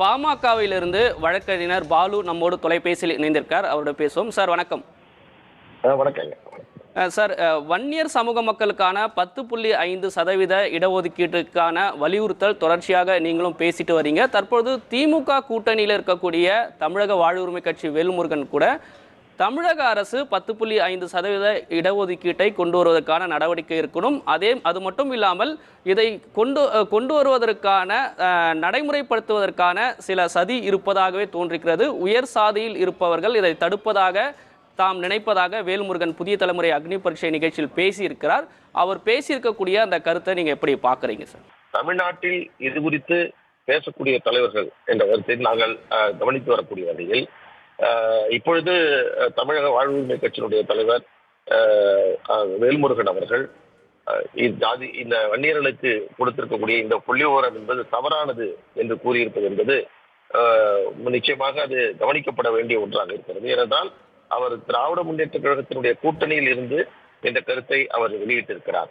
பாமகவிலிருந்து வழக்கறிஞர் பாலு நம்மோடு தொலைபேசியில் இணைந்திருக்கார். அவரோட பேசுவோம். சார் வணக்கம். வணக்கங்க. சார் வன்னியர் சமூக மக்களுக்கான பத்து புள்ளி ஐந்து சதவீத இடஒதுக்கீட்டுக்கான வலியுறுத்தல் தொடர்ச்சியாக நீங்களும் பேசிட்டு வரீங்க. தற்பொழுது திமுக கூட்டணியில் இருக்கக்கூடிய தமிழக வாழ்வுரிமை கட்சி வேல்முருகன் கூட தமிழக அரசு பத்து புள்ளி ஐந்து சதவீத இடஒதுக்கீட்டை கொண்டு வருவதற்கான நடவடிக்கை இருக்கணும் அதே அது மட்டும் இல்லாமல் இதை கொண்டு கொண்டு வருவதற்கான நடைமுறைப்படுத்துவதற்கான சில சதி இருப்பதாகவே தோன்றுகிறது உயர் சாதியில் இருப்பவர்கள் இதை தடுப்பதாக தாம் நினைப்பதாக வேல்முருகன் புதிய தலைமுறை அக்னி பரீட்சை நிகழ்ச்சியில் பேசியிருக்கிறார். அவர் பேசியிருக்கக்கூடிய அந்த கருத்தை நீங்க எப்படி பார்க்குறீங்க சார்? தமிழ்நாட்டில் இது குறித்து பேசக்கூடிய தலைவர்கள் என்ற கருத்தை நாங்கள் கவனித்து வரக்கூடிய வகையில் இப்பொழுது தமிழக வாழ்வுரிமை கட்சியினுடைய தலைவர் வேல்முருகன் அவர்கள் இந்த ஜாதி இந்த வன்னியர்களுக்கு கொடுத்திருக்கக்கூடிய இந்த புள்ளிவோரம் என்பது தவறானது என்று கூறியிருப்பது என்பது நிச்சயமாக அது கவனிக்கப்பட வேண்டிய ஒன்றாக இருக்கிறது. ஏனென்றால் அவர் திராவிட முன்னேற்ற கழகத்தினுடைய கூட்டணியில் இருந்து இந்த கருத்தை அவர் வெளியிட்டிருக்கிறார்.